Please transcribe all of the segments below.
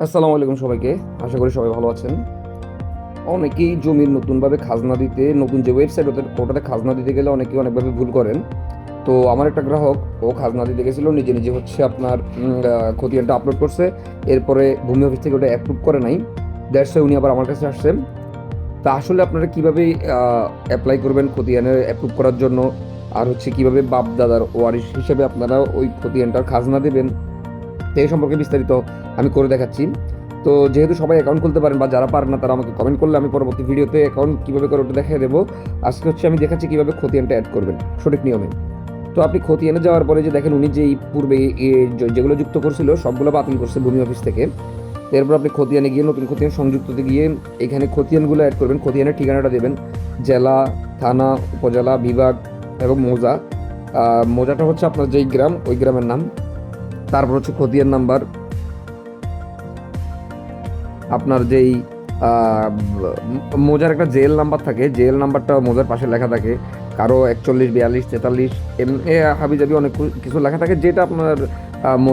আসসালামু আলাইকুম সবাইকে। আশা করি সবাই ভালো আছেন। অনেকেই জমির নতুনভাবে খাজনা দিতে, নতুন যে ওয়েবসাইট ওদের ওটাতে খাজনা দিতে গেলে অনেকেই অনেকভাবে ভুল করেন। তো আমার একটা গ্রাহক, ও খাজনা দিতে গেছিল, নিজে নিজে হচ্ছে আপনার খতিয়ানটা আপলোড করছে। এরপরে ভূমি অফিস থেকে ওটা অ্যাপ্রুভ করে নাই। দ্যাটস উনি আবার আমার কাছে আসছেন। তা আসলে আপনারা কীভাবে অ্যাপ্লাই করবেন খতিয়ানের অ্যাপ্রুভ করার জন্য? আর হচ্ছে কীভাবে বাপ দাদার ওয়ারিশ হিসেবে আপনারা ওই খতিয়ানটার খাজনা দেবেন? তো এই সম্পর্কে বিস্তারিত আমি করে দেখাচ্ছি। তো যেহেতু সবাই অ্যাকাউন্ট খুলতে পারেন বা যারা পারেন না, তারা আমাকে কমেন্ট করলে আমি পরবর্তী ভিডিওতে অ্যাকাউন্ট কীভাবে করে ওটা দেখিয়ে দেবো। আজকে হচ্ছে আমি দেখাচ্ছি কীভাবে খতিয়ানটা অ্যাড করবেন সঠিক নিয়মে। তো আপনি খতিয়ানে যাওয়ার পরে যে দেখেন উনি যে এই পূর্বে যেগুলো যুক্ত করছিল, সবগুলো বাতিল করছে ভূমি অফিস থেকে। এরপর আপনি খতিয়ানে গিয়ে নতুন খতিয়ান সংযুক্ততে গিয়ে এখানে খতিয়ানগুলো অ্যাড করবেন। খতিয়ানের ঠিকানাটা দেবেন জেলা, থানা, উপজেলা, বিভাগ এবং মোজা। মোজাটা হচ্ছে আপনার যেই গ্রাম, ওই গ্রামের নাম। তারপর হচ্ছে খতিয়ান নাম্বার। আপনার যেই মোজার একটা জেল নাম্বার থাকে, জেল নাম্বারটা মোজার পাশে লেখা থাকে। কারও একচল্লিশ, বিয়াল্লিশ, তেতাল্লিশ এম এ, হাবি জাবি অনেক কিছু- লেখা থাকে, যেটা আপনার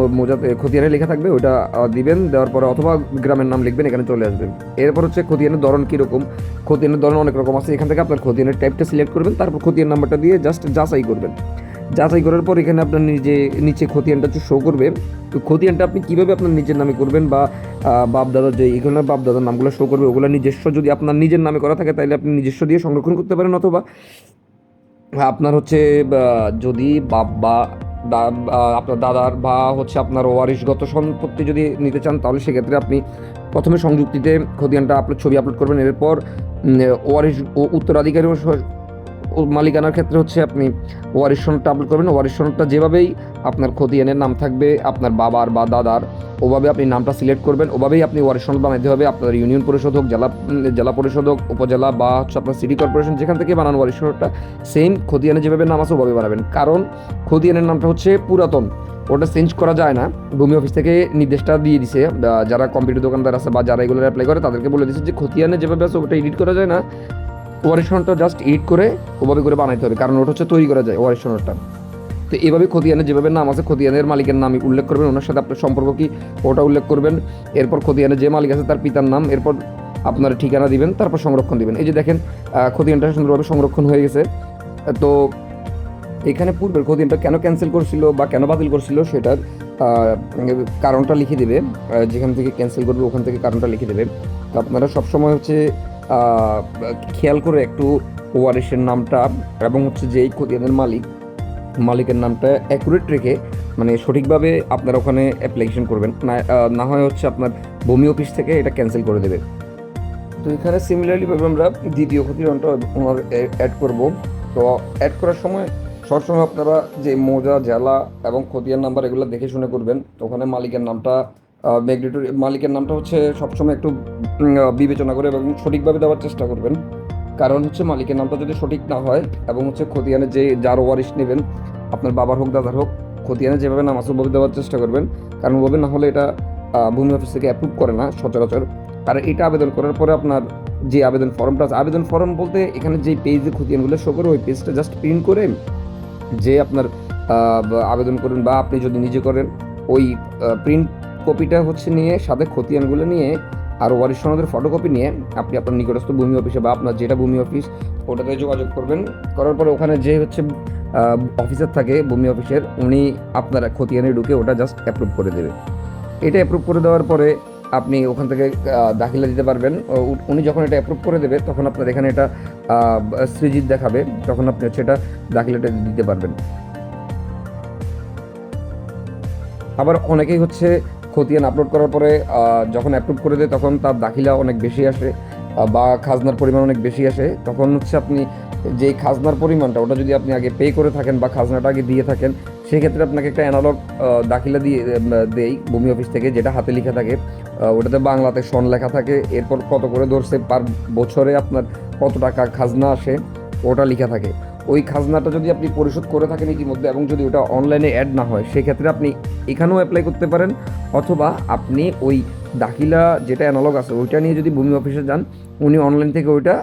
মোজাতে, খতিয়ানে লেখা থাকবে, ওইটা দিবেন, দেওয়ার পরে অথবা গ্রামের নাম লিখবেন, এখানে চলে আসবেন এরপর হচ্ছে খতিয়ানের ধরন কীরকম? খতিয়ানের ধরন অনেক রকম আছে, এখান থেকে আপনার খতিয়ানের টাইপটা সিলেক্ট করবেন, তারপর খতিয়ান নাম্বারটা দিয়ে জাস্ট যাচাই করবেন। যাচাই করার পর এখানে আপনার নিজে, নিচে খতিয়ানটা শো করবে। তো খতিয়ানটা আপনি কীভাবে আপনার নিজের নামে করবেন বা বাপ দাদার যে এখানে বাপ দাদার নামগুলো শো করবে, ওগুলো নিজস্ব যদি আপনার নিজের নামে করা থাকে, তাহলে আপনি নিজস্ব দিয়ে সংরক্ষণ করতে পারেন অথবা আপনার হচ্ছে যদি বাপ, বা আপনার দাদার বা হচ্ছে আপনার ওয়ারিশগত সম্পত্তি যদি নিতে চান, তাহলে সেক্ষেত্রে আপনি প্রথমে সংযুক্তিতে খতিয়ানটা আপলোড ছবি আপলোড করবেন। এরপর ওয়ারিশ উত্তরাধিকারী মালিকানার ক্ষেত্রে হচ্ছে আপনি ওয়ারিশ সনদটা আপলোড করবেন। ওয়ারিশ সনদটা যেভাবেই আপনার খতিয়ানের নাম থাকবে, আপনার বাবার বা দাদার, ওভাবে আপনি নামটা সিলেক্ট করবেন। ওভাবেই আপনি ওয়ারিশ সনদ বানাইতে হবে। আপনার ইউনিয়ন পরিষদ হোক, জেলা জেলা পরিষদ হোক, উপজেলা বা হচ্ছে আপনার সিটি কর্পোরেশন যেখান থেকে বানান ওয়ারিশ সনদটা সেম খতিয়ানে যেভাবে নাম আছে ওভাবে বানাবেন। কারণ খতিয়ানের নামটা হচ্ছে পুরাতন। ওটা চেঞ্জ করা যায় না। ভূমি অফিস থেকে নির্দেশটা দিয়ে দিছে। যারা কম্পিউটার দোকানদার আছে বা যারা এগুলো অ্যাপ্লাই করে, তাদেরকে বলে দিচ্ছে যে খতিয়ানে যেভাবে আছে, ওটা এডিট করা যায় না। ওয়ারিশনটা জাস্ট এডিট করে ওভাবে করে বানাইতে হবে, কারণ ওটা হচ্ছে তৈরি করা যায় ওয়ারিশনটা তো এইভাবে খতিয়ানের যেভাবে নাম আছে, খতিয়ানের মালিকের নাম উল্লেখ করবেন, ওনার সাথে আপনার সম্পর্ক কি ওটা উল্লেখ করবেন, এরপর খতিয়ানের যে মালিক আছে তার পিতার নাম, এরপর আপনার ঠিকানা দিবেন, তারপর সংরক্ষণ দিবেন। এই যে দেখেন খতিয়ানটা সুন্দরভাবে সংরক্ষণ হয়ে গেছে। তো এখানে পূর্বের খতিয়ানটা কেন ক্যান্সেল করছিল বা কেন বাতিল করছিল সেটার কারণটা লিখে দেবে যেখান থেকে ক্যান্সেল করবে ওখান থেকে কারণটা লিখে দেবে। তো আপনারা সবসময় হচ্ছে খেয়াল করে একটু ওয়ারিশের নামটা এবং হচ্ছে যেই খতিয়ানের মালিক, মালিকের নামটা অ্যাকুরেট রেখে মানে সঠিকভাবে আপনারা ওখানে অ্যাপ্লিকেশন করবেন। না না হয় হচ্ছে আপনার ভূমি অফিস থেকে এটা ক্যান্সেল করে দেবে। তো এখানে সিমিলারলি ভাবে আমরা দ্বিতীয় ক্ষতিরণটা ওনার অ্যাড করব। তো অ্যাড করার সময় সবসময় আপনারা যে মোজা জেলা এবং খতিয়ান নাম্বার এগুলো দেখে শুনে করবেন। তো ওখানে মালিকের নামটা ম্যাগনেটরি মালিকের নামটা হচ্ছে সবসময় একটু বিবেচনা করে এবং সঠিকভাবে দেওয়ার চেষ্টা করবেন। কারণ হচ্ছে মালিকের নামটা যদি সঠিক না হয় এবং হচ্ছে খতিয়ানে যে, যার ওয়ারিশ নেবেন, আপনার বাবার হোক, দাদার হোক, খতিয়ানে যেভাবে নাম আছে ওভাবে দেওয়ার চেষ্টা করবেন। কারণ ওভাবে না হলে এটা ভূমি অফিস থেকে অ্যাপ্রুভ করে না সচরাচর। আর এটা আবেদন করার পরে আপনার যে আবেদন ফর্মটা আছে, আবেদন ফর্ম বলতে এখানে যে পেজে খতিয়ানগুলো শো করে, ওই পেজটা জাস্ট প্রিন্ট করে যে আপনার আবেদন করুন বা আপনি যদি নিজে করেন, ওই প্রিন্ট কপিটা হচ্ছে নিয়ে, সাথে খতিয়ানগুলো নিয়ে আর ওয়ারিশ সনদের ফটোকপি নিয়ে আপনি আপনার নিকটস্থ ভূমি অফিসে বা আপনার যেটা ভূমি অফিস ওটাতে যোগাযোগ করবেন। করার পরে ওখানে যে হচ্ছে অফিসার থাকে ভূমি অফিসের উনি আপনার খতিয়ানে ঢুকে ওটা জাস্ট অ্যাপ্রুভ করে দেবে। এটা অ্যাপ্রুভ করে দেওয়ার পরে আপনি ওখান থেকে দাখিলা দিতে পারবেন। উনি যখন এটা অ্যাপ্রুভ করে দেবে, তখন আপনার এখানে এটা সৃজিত দেখাবে, তখন আপনি হচ্ছে এটা দাখিলাটা দিতে পারবেন। আবার অনেকেই হচ্ছে খতিয়ান আপলোড করার পরে যখন অ্যাপ্রুভ করে দেয়, তখন তার দাখিলা অনেক বেশি আসে বা খাজনার পরিমাণ অনেক বেশি আসে। তখন হচ্ছে আপনি যে খাজনার পরিমাণটা, ওটা যদি আপনি আগে পে করে থাকেন বা খাজনাটা আগে দিয়ে থাকেন, সেক্ষেত্রে আপনাকে একটা অ্যানালগ দাখিলা দিয়ে দেই ভূমি অফিস থেকে, যেটা হাতে লেখা থাকে। ওটাতে বাংলাতে সন লেখা থাকে। এরপর কত করে ধরছে, পার বছরে আপনার কত টাকা খাজনা আসে, ওটা লেখা থাকে। ওই খাজনাটা যদি আপনি পরিশোধ করে থাকেন ইতিমধ্যে, এবং যদি ওটা অনলাইনে অ্যাড না হয়, সেক্ষেত্রে আপনি এখানেও অ্যাপ্লাই করতে পারেন, অথবা আপনি ওই দাখিলা যেটা অ্যানালগ আছে, ওইটা নিয়ে যদি ভূমি অফিসে যান, উনি অনলাইন থেকে ওইটা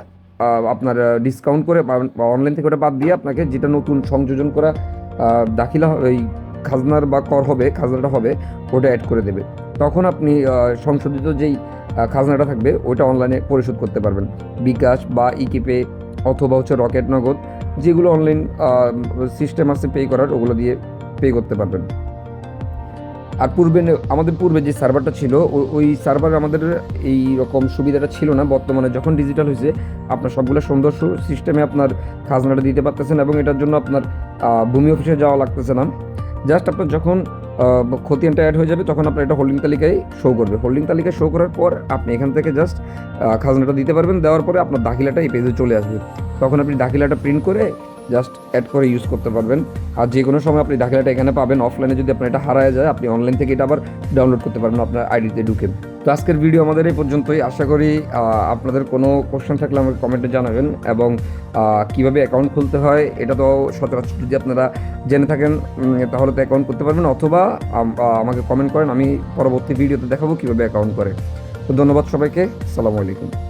আপনার ডিসকাউন্ট করে বা অনলাইন থেকে ওটা বাদ দিয়ে আপনাকে যেটা নতুন সংযোজন করা দাখিলা ওই খাজনার বা কর হবে, খাজনাটা হবে ওটা অ্যাড করে দেবে। তখন আপনি সংশোধিত যেই খাজনাটা থাকবে, ওইটা অনলাইনে পরিশোধ করতে পারবেন। বিকাশ বা ইকিপে অথবা হচ্ছে রকেট নগদ, যেগুলো অনলাইন সিস্টেম আছে পে করার, ওগুলো দিয়ে পে করতে পারবেন। আর পূর্বে আমাদের পূর্বে যে সার্ভারটা ছিল ওই সার্ভার আমাদের এই রকম সুবিধাটা ছিল না। বর্তমানে যখন ডিজিটাল হয়েছে, আপনার সবগুলো সুন্দর সিস্টেমে আপনার খাজনাটা দিতে পারতেছেন এবং এটার জন্য আপনার ভূমি অফিসে যাওয়া লাগতেছে না। জাস্ট আপনার যখন খতিয়ানটা অ্যাড হয়ে যাবে, তখন আপনার এটা হোল্ডিং তালিকায় শো করবে। হোল্ডিং তালিকায় শো করার পর আপনি এখান থেকে জাস্ট খাজনাটা দিতে পারবেন। দেওয়ার পরে আপনার দাখিলাটা এই পেজে চলে আসবে। তখন আপনি দাখিলাটা প্রিন্ট করে জাস্ট অ্যাড করে ইউজ করতে পারবেন। আর যে কোনো সময় আপনি দাখিলাটা এখানে পাবেন অফলাইনে যদি আপনার এটা হারায় যায়, আপনি অনলাইন থেকে এটা আবার ডাউনলোড করতে পারবেন আপনার আইডিতে ঢুকে। তো আজকের ভিডিও আমাদের এই পর্যন্তই। আশা করি আপনাদের কোনো কোশ্চেন থাকলে আমাকে কমেন্টে জানাবেন এবং কীভাবে অ্যাকাউন্ট খুলতে হয়, এটা তো সচরাচর যদি আপনারা জেনে থাকেন তাহলে তো অ্যাকাউন্ট করতে পারবেন। অথবা আমাকে কমেন্ট করেন, আমি পরবর্তী ভিডিওতে দেখাবো কীভাবে অ্যাকাউন্ট করে। তো ধন্যবাদ সবাইকে। সালামু আলাইকুম।